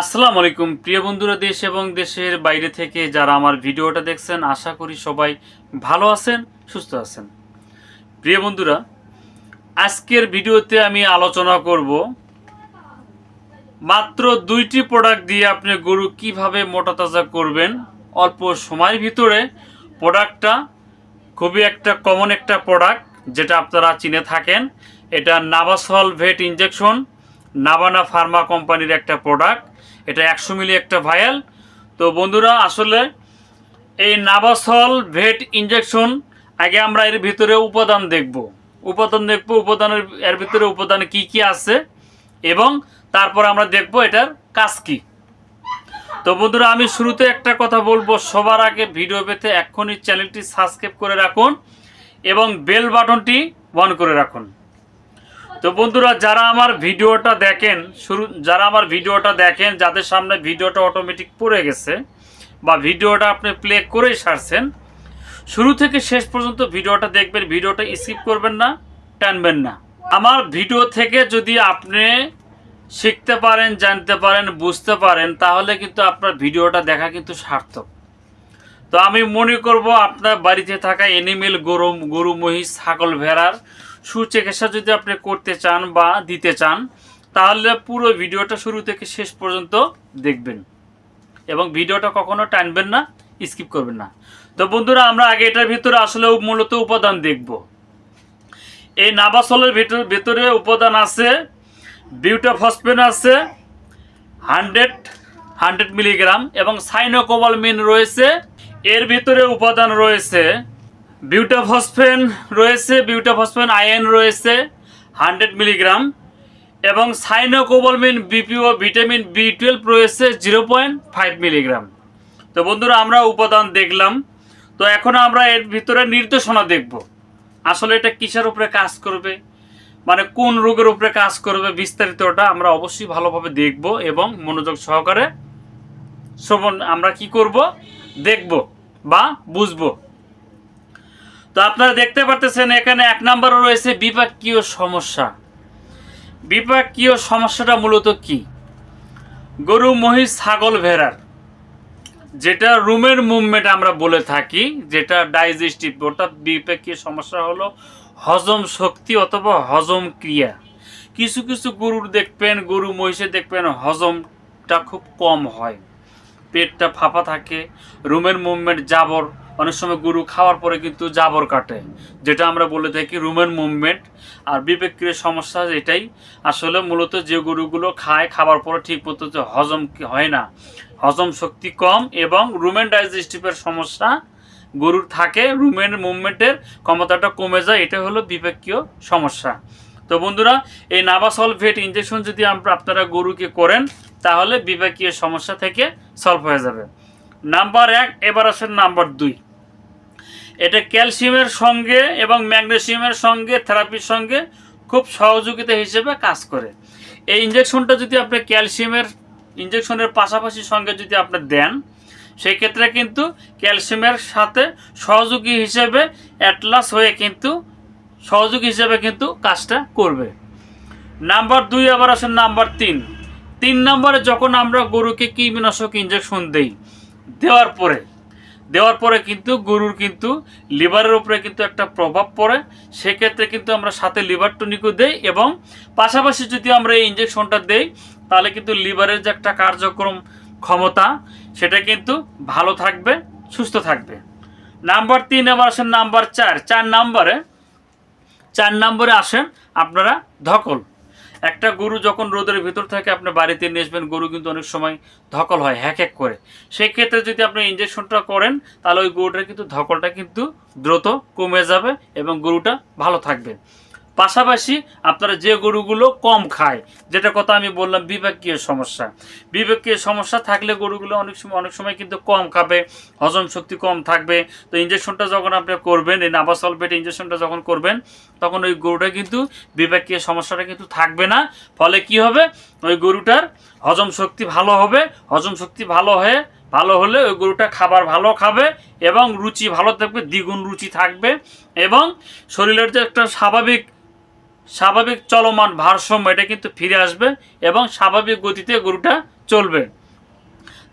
আসসালামু আলাইকুম। প্রিয় বন্ধুরা, দেশ এবং দেশের বাইরে থেকে যারা আমার ভিডিওটা দেখছেন, আশা করি সবাই ভালো আছেন, সুস্থ আছেন। প্রিয় বন্ধুরা, আজকের ভিডিওতে আমি আলোচনা করব মাত্র দুইটি প্রোডাক্ট দিয়ে আপনি গরু কীভাবে মোটা তাজা করবেন। অল্প সময়ের ভিতরে প্রোডাক্টটা খুবই একটা কমন একটা প্রোডাক্ট যেটা আপনারা চিনে থাকেন। এটা নাভাসল ভেট ইনজেকশন নাবানা ফার্মা কোম্পানির একটা প্রোডাক্ট এটা একশো মিলি একটা ভায়াল তো বন্ধুরা, আসলে এই নাভাসল ভেট ইনজেকশন আগে আমরা এর ভিতরে উপাদান দেখব। উপাদান দেখব, উপাদানের, এর ভিতরে উপাদান কি কি আছে এবং তারপর আমরা দেখব এটার কাজ কি। তো বন্ধুরা, আমি শুরুতে একটা কথা বলব, সবার আগে ভিডিও পেতে এক্ষুনি চ্যানেলটি সাবস্ক্রাইব করে রাখুন এবং বেল বাটনটি অন করে রাখুন। তো বন্ধুরা, যারা আমার ভিডিওটা দেখেন, শুরু, যারা আমার ভিডিওটা দেখেন, যাদের সামনে ভিডিওটা অটোমেটিক পড়ে গেছে বা ভিডিওটা আপনি প্লে করেই সারছেন, শুরু থেকে শেষ পর্যন্ত ভিডিওটা দেখবেন, ভিডিওটা স্কিপ করবেন না, টানবেন না। আমার ভিডিও থেকে যদি আপনি শিখতে পারেন, জানতে পারেন, বুঝতে পারেন, তাহলে কিন্তু আপনার ভিডিওটা দেখা কিন্তু সার্থক। তো আমি মনে করব, আপনার বাড়িতে থাকা এনিমেল গরু গরু, মহিষ, ছাগল, ভেড়ার সুচিকিৎসা যদি আপনি করতে চান বা দিতে চান, তাহলে পুরো ভিডিওটা শুরু থেকে শেষ পর্যন্ত দেখবেন। এবং ভিডিওটা কখনো টানবেন না, স্কিপ করবেন না। তো বন্ধুরা, আমরা আগে এটার ভিতরে আসলে মূলত উপাদান দেখব। এই নাবাসলের ভিতর, ভিতরে উপাদান আছে, বিউটাফসফেন আছে, হান্ড্রেড হান্ড্রেড মিলিগ্রাম এবং সাইনোকোবালমিন রয়েছে। এর ভিতরে উপাদান রয়েছে বিউটাফসফেন রয়েছে বিউটা বিউটাফসফেন আয়ন রয়েছে, হান্ড্রেড মিলিগ্রাম। এবং সাইনোকোবালমিন বিপিও ভিটামিন বি টুয়েলভ রয়েছে, জিরো পয়েন্ট ফাইভ মিলিগ্রাম। তো বন্ধুরা, আমরা উপাদান দেখলাম। তো এখন আমরা এর ভিতরে নির্দেশনা দেখব। আসলে এটা কিসের উপরে কাজ করবে? মানে কোন রোগের উপরে কাজ করবে? বিস্তারিতটা আমরা অবশ্যই ভালোভাবে দেখব এবং মনোযোগ সহকারে শ্রবণ আমরা কি করব? দেখব বা বুঝব। তো আপনারা দেখতে পারতেছেন এখানে এক নম্বরে রয়েছে বিপাকীয় সমস্যা। বিপাকীয় সমস্যাটা মূলত কি? গরু, মহিষ, ছাগল, ভেড়ার। যেটা রুমের মুভমেন্ট আমরা বলে থাকি, যেটা ডাইজেস্টিভ, অর্থাৎ বিপাকীয় সমস্যা হলো হজম শক্তি অথবা হজম ক্রিয়া। কিছু কিছু গরুর দেখবেন, গরু মহিষে দেখবেন হজমটা খুব কম হয়। পেটটা ফাঁপা থাকে, রুমের মুভমেন্ট জাবর অনেক সময় গরু খাওয়ার পরে কিন্তু জাবর কাটে, যেটা আমরা বলে থাকি রুমের মুভমেন্ট আর বিবেকের সমস্যা এটাই, আসলে মূলত যে গরুগুলো খায়, খাবার পরে ঠিক মতো হজম হয় না, হজম শক্তি কম এবং রুমেন ডাইজেস্টিভের সমস্যা গরুর থাকে রুমেন মুভমেন্টের ক্ষমতাটা কমে যায়, এটা হলো বিবেকীয় সমস্যা। তো বন্ধুরা, এই নাভাসলভেট ইঞ্জেকশন যদি আপনারা গরুকে করেন, তাহলে বিবেকীয় সমস্যা থেকে সলভ হয়ে যাবে। নাম্বার এক, এবার আসেন নাম্বার দুই। এটা ক্যালসিয়ামের সঙ্গে এবং ম্যাগনেসিয়ামের সঙ্গে, থেরাপির সঙ্গে খুব সহযোগিতা হিসেবে কাজ করে। এই ইঞ্জেকশনটা যদি আপনি ক্যালসিয়ামের ইঞ্জেকশনের পাশাপাশি সঙ্গে যদি আপনি দেন, সেই ক্ষেত্রে কিন্তু ক্যালসিয়ামের সাথে সহযোগী হিসেবে অ্যাটলাস হয়ে কিন্তু, সহযোগী হিসেবে কিন্তু কাজটা করবে। নাম্বার দুই আবার আসেন নাম্বার তিন। তিন নম্বরে যখন আমরা গরুকে কৃমিনাশক ইঞ্জেকশন দেই, দেওয়ার পরে দেওয়ার পরে কিন্তু গরুর কিন্তু লিভারের উপরে কিন্তু একটা প্রভাব পড়ে। সেক্ষেত্রে কিন্তু আমরা সাথে লিভার টনিকও দেই এবং পাশাপাশি যদি আমরা এই ইঞ্জেকশনটা দেই, তাহলে কিন্তু লিভারের যে একটা কার্যক্রম ক্ষমতা, সেটা কিন্তু ভালো থাকবে, সুস্থ থাকবে। নাম্বার তিন, এবার আসেন নাম্বার চার। চার নাম্বারে, চার নম্বরে আসেন আপনারা ধকল। একটা গরু যখন রোদের ভিতর থাকে, আপনি বাড়িতে নিয়ে আসবেন, গরু কিন্তু অনেক সময় ধকল হয়, হ্যাক হ্যাক করে। সেই ক্ষেত্রে যদি আপনি ইঞ্জেকশনটা করেন, তাহলে ওই গরুটার কিন্তু ধকলটা কিন্তু দ্রুত কমে যাবে এবং গরুটা ভালো থাকবে। পাশাপাশি আপনারা যে গরুগুলো কম খায়, যেটা কথা আমি বললাম বিবেকীয় সমস্যা। বিবেকীয় সমস্যা থাকলে গরুগুলো অনেক সময় অনেক সময় কিন্তু কম খাবে, হজম শক্তি কম থাকবে। তো ইঞ্জেকশনটা যখন আপনি করবেন, এই নাভাসলভেট ইঞ্জেকশনটা যখন করবেন, তখন ওই গরুটা কিন্তু বিবেকীয় সমস্যাটা কিন্তু থাকবে না। ফলে কি হবে? ওই গরুটার হজম শক্তি ভালো হবে, হজম শক্তি ভালো হয়ে, ভালো হলে ওই গরুটা খাবার ভালো খাবে এবং রুচি ভালো থাকবে, দ্বিগুণ রুচি থাকবে এবং শরীরের যে একটা স্বাভাবিক স্বাভাবিক চলমান ভারসাম্য এটা কিন্তু ফিরে আসবে এবং স্বাভাবিক গতিতে গরুটা চলবে।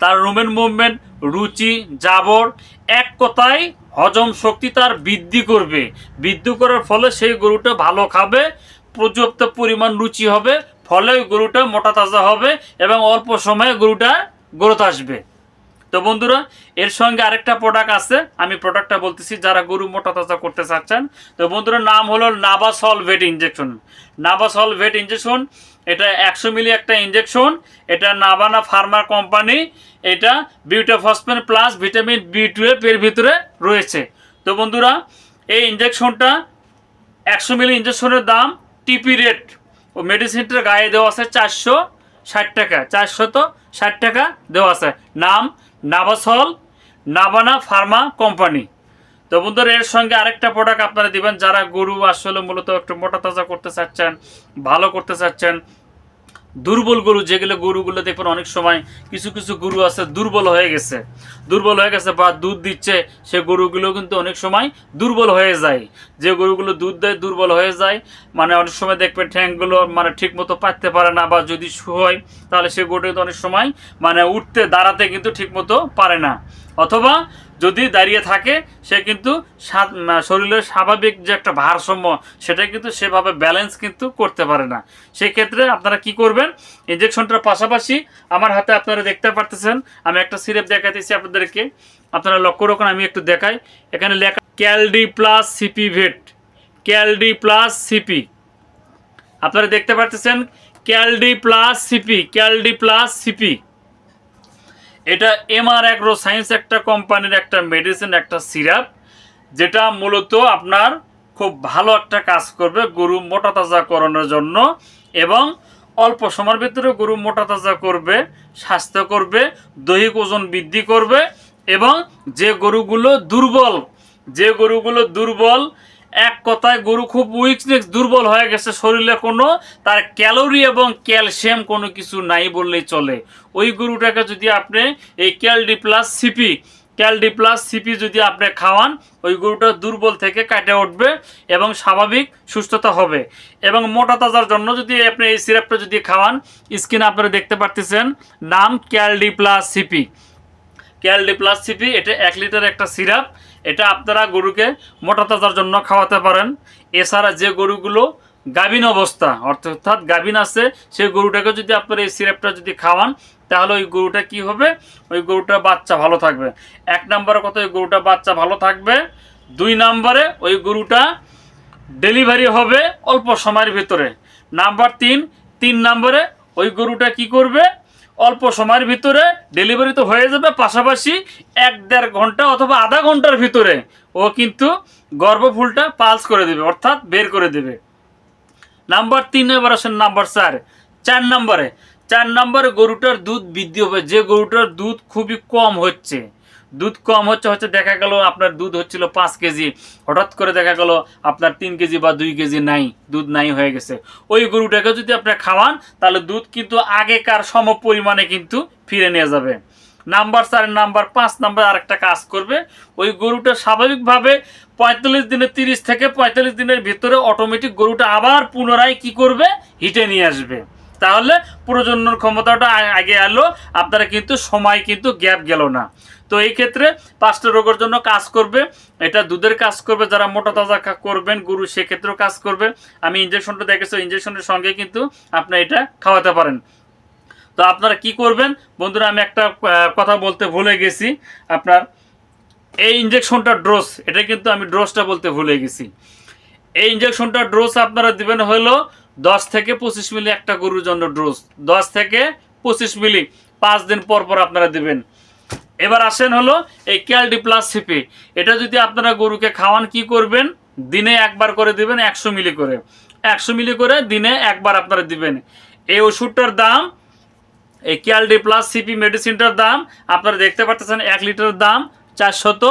তার রুমেন মুভমেন্ট, রুচি, জাবর, এক কথায় হজম শক্তি তার বৃদ্ধি করবে। বৃদ্ধি করার ফলে সেই গরুটা ভালো খাবে, পর্যাপ্ত পরিমাণ রুচি হবে, ফলে গরুটা মোটা তাজা হবে এবং অল্প সময়ে গরুটা গ্রোথ আসবে। তো বন্ধুরা, এর সঙ্গে আরেকটা প্রোডাক্ট আছে, আমি প্রোডাক্টটা বলতেছি যারা গরু মোটা তাজা করতে চাচ্ছেন। তো বন্ধুরা, নাম হলো Nabasal vet injection Nabasal vet injection এটা একশো মিলি একটা ইঞ্জেকশন এটা নাবানা ফার্মা কোম্পানি এটা butafosfan plus vitamin B twelve এর ভিতরে রয়েছে। তো বন্ধুরা, এই ইঞ্জেকশনটা একশো মিলি ইঞ্জেকশনের দাম টিপি রেট ও মেডিসিনটার গায়ে দেওয়া আছে চারশো। ষাট টাকা, চারশত ষাট টাকা দেওয়া আছে। নাম নাবাসল, নাবানা ফার্মা কোম্পানি। তো বন্ধুরা, এর সঙ্গে আরেকটা প্রোডাক্ট আপনারা দিবেন যারা গরু আসলে মূলত একটু মোটা তাজা করতে চাচ্ছেন, ভালো করতে চাচ্ছেন দুর্বল গরু যেগুলো গরুগুলো দেখবেন অনেক সময় কিছু কিছু গরু আছে দুর্বল হয়ে গেছে। দুর্বল হয়ে গেছে বা দুধ দিচ্ছে, সে গরুগুলো কিন্তু অনেক সময় দুর্বল হয়ে যায়। যে গরুগুলো দুধ দেয়, দুর্বল হয়ে যায়। মানে অনেক সময় দেখবেন ঠ্যাংগুলো মানে ঠিক মতো পাততে পারে না বা যদি হয়, তাহলে সে গরুটা অনেক সময় মানে উঠতে, দাঁড়াতে কিন্তু ঠিক মতো পারে না। অথবা যদি দাঁড়িয়ে থাকে, সে কিন্তু শরীরের স্বাভাবিক যে একটা ভারসাম্য, সেটা কিন্তু সেভাবে ব্যালেন্স কিন্তু করতে পারে না। সেক্ষেত্রে আপনারা কি করবেন? ইঞ্জেকশনটার পাশাপাশি আমার হাতে আপনারা দেখতে পারতেছেন, আমি একটা সিরাপ দেখাতেছি আপনাদেরকে। আপনারা লক্ষ্য রাখুন, আমি একটু দেখাই। এখানে লেখা Cal D plus CP vet. Cal D plus CP. আপনারা দেখতে পারতেছেন, Cal D plus CP, Cal D plus CP. এটা এমআর অ্যাগ্রো সায়েন্স একটা কোম্পানির একটা মেডিসিন একটা সিরাপ যেটা মূলত আপনার খুব ভালো একটা কাজ করবে গরু মোটা তাজা করানোর জন্য এবং অল্প সময়ের ভিতরে গরু মোটা তাজা করবে, স্বাস্থ্য করবে, দৈহিক ওজন বৃদ্ধি করবে এবং যে গরুগুলো দুর্বল, যে গরুগুলো দুর্বল এক কথায় গরু খুব উইকনেস দুর্বল হয়ে গেছে শরীরে কোনো, তার ক্যালোরি এবং ক্যালসিয়াম কোনো কিছু নাই বললেই চলে। ওই গরুটাকে যদি আপনি এই Cal D plus CP Cal D plus CP যদি আপনি খাওয়ান, ওই গরুটা দুর্বল থেকে কাটে উঠবে এবং স্বাভাবিক সুস্থতা হবে। এবং মোটা তাজার জন্য যদি আপনি এই সিরাপটা যদি খাওয়ান স্কিন আপনারা দেখতে পারতেছেন, নাম Cal D plus CP Cal D plus CP এটা এক লিটার একটা সিরাপ এটা আপনারা গরুকে মোটা তাজার জন্য খাওয়াতে পারেন। এছাড়া যে গরুগুলো গাভিন অবস্থা, অর্থাৎ গাভিন আছে, সেই গরুটাকে যদি আপনারা এই সিরাপটা যদি খাওয়ান, তাহলে ওই গরুটা কি হবে? ওই গরুটা বাচ্চা ভালো থাকবে। এক নম্বরে কত ওই গরুটা বাচ্চা ভালো থাকবে। দুই নম্বরে ওই গরুটা ডেলিভারি হবে অল্প সময়ের ভিতরে। নাম্বার তিন তিন নম্বরে ওই গরুটা কি করবে? অল্প সময়ের ভিতরে ডেলিভারি তো হয়ে যাবে, পাশাপাশি এক দেড় ঘণ্টা অথবা আধা ঘণ্টার ভিতরে ও কিন্তু গর্ভফুলটা পালস করে দেবে, অর্থাৎ বের করে দেবে। নাম্বার তিন, এবার আসেন নাম্বার চার। চার নম্বরে। চার নম্বরে গরুটার দুধ বৃদ্ধি হবে, যে গরুটার দুধ খুবই কম হচ্ছে। দুধ কম হচ্ছে হচ্ছে দেখা গেল আপনার দুধ হচ্ছিল পাঁচ কেজি। হঠাৎ করে দেখা গেল আপনার তিন কেজি বা দুই কেজি নাই, দুধ নাই হয়ে গেছে। ওই গরুটাকে যদি আপনি খাওয়ান, তাহলে দুধ কিন্তু আগেকার সম পরিমাণে কিন্তু ফিরে নিয়ে যাবে। নাম্বার চার, নাম্বার পাঁচ, নাম্বার আরেকটা কাজ করবে, ওই গরুটা স্বাভাবিকভাবে পঁয়তাল্লিশ দিনে তিরিশ থেকে পঁয়তাল্লিশ দিনের ভিতরে অটোমেটিক গরুটা আবার পুনরায় কি করবে? হিটে নিয়ে আসবে। তাহলে প্রজনন ক্ষমতাটা আগে এলো, আপনারা কিন্তু সময় কিন্তু গ্যাপ গেল না। তো এই ক্ষেত্রে পাঁচটা রোগের জন্য কাজ করবে। এটা দুধের কাজ করবে, যারা মোটা তাজা করবেন, গরু সেক্ষেত্রেও কাজ করবে। আমি ইঞ্জেকশনটা দেখেছি ইঞ্জেকশনের সঙ্গে কিন্তু আপনি এটা খাওয়াতে পারেন। তো আপনারা কি করবেন? বন্ধুরা, আমি একটা কথা বলতে ভুলে গেছি। আপনার এই ইঞ্জেকশনটা ড্রোস এটা কিন্তু আমি ড্রোসটা বলতে ভুলে গেছি। এই ইঞ্জেকশনটা ড্রোস আপনারা দিবেন হলো দশ থেকে পঁচিশ মিলি একটা গরুর জন্য ড্রোস দশ থেকে পঁচিশ মিলি, পাঁচ দিন পর পর আপনারা দিবেন। এবার আসেন হলো এই ক্যালডি প্লাস সিপি। এটা যদি আপনারা গরুকে খাওয়ান, কি করবেন? দিনে একবার করে দিবেন একশো মিলি করে। একশো মিলি করে দিনে একবার আপনারা দিবেন। এই ওষুধটার দাম, এই ক্যালডি প্লাস সিপি মেডিসিনটার দাম, আপনারা দেখতে পাচ্ছেন এক লিটার দাম চারশত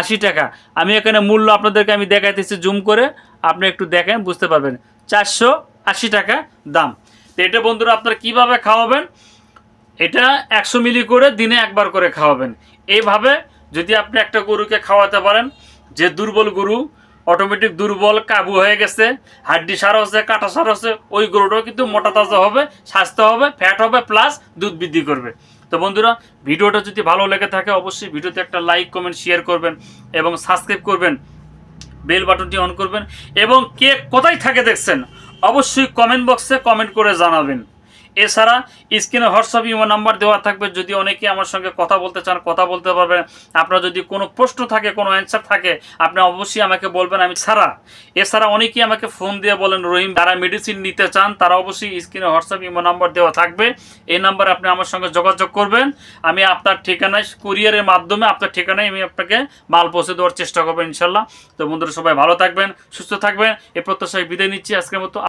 আশি টাকা। আমি এখানে মূল্য আপনাদেরকে আমি দেখাইতেছি জুম করে, আপনি একটু দেখেন, বুঝতে পারবেন। চারশো আশি টাকা দাম। তো এটা বন্ধুরা, আপনারা কীভাবে খাওয়াবেন? এটা একশো মিলি করে দিনে একবার করে খাওয়াবেন। এইভাবে যদি আপনি একটা গরুকে খাওয়াতে পারেন, যে দুর্বল গরু অটোমেটিক দুর্বল, কাবু হয়ে গেছে, হাড্ডি সার হচ্ছে কাটা সার হচ্ছে ওই গরুটাও কিন্তু মোটা তাজা হবে, স্বাস্থ্য হবে ফ্যাট হবে প্লাস দুধ বৃদ্ধি করবে। তো বন্ধুরা, ভিডিওটা যদি ভালো লেগে থাকে, অবশ্যই ভিডিওতে একটা লাইক কমেন্ট শেয়ার করবেন এবং সাবস্ক্রাইব করবেন। বেল বাটনটি অন করবেন। এবং কে কোথায় থাকে দেখছেন, অবশ্যই কমেন্ট বক্সে কমেন্ট করে জানাবেন। এছাড়া স্ক্রিনে হোয়াটসঅ্যাপ, ইমো নাম্বার দেওয়া থাকবে। যদি অনেকে আমার সঙ্গে কথা বলতে চান, কথা বলতে পারবেন। আপনার যদি কোনো প্রশ্ন থাকে, কোনো অ্যান্সার থাকে, আপনি অবশ্যই আমাকে বলবেন। আমি ছাড়া। এছাড়া অনেকেই আমাকে ফোন দিয়ে বলেন, রহিম, যারা মেডিসিন নিতে চান, তারা অবশ্যই স্ক্রিনে হোয়াটসঅ্যাপ, ইমো নাম্বার দেওয়া থাকবে। এই নাম্বারে আপনি আমার সঙ্গে যোগাযোগ করবেন। আমি আপনার ঠিকানায়, কুরিয়ারের মাধ্যমে আপনার ঠিকানায় আমি আপনাকে মাল পৌঁছে দেওয়ার চেষ্টা করব ইনশাল্লাহ। তো বন্ধুরা, সবাই ভালো থাকবেন, সুস্থ থাকবেন। এ প্রত্যাশায় বিদায় নিচ্ছি। আজকের মতো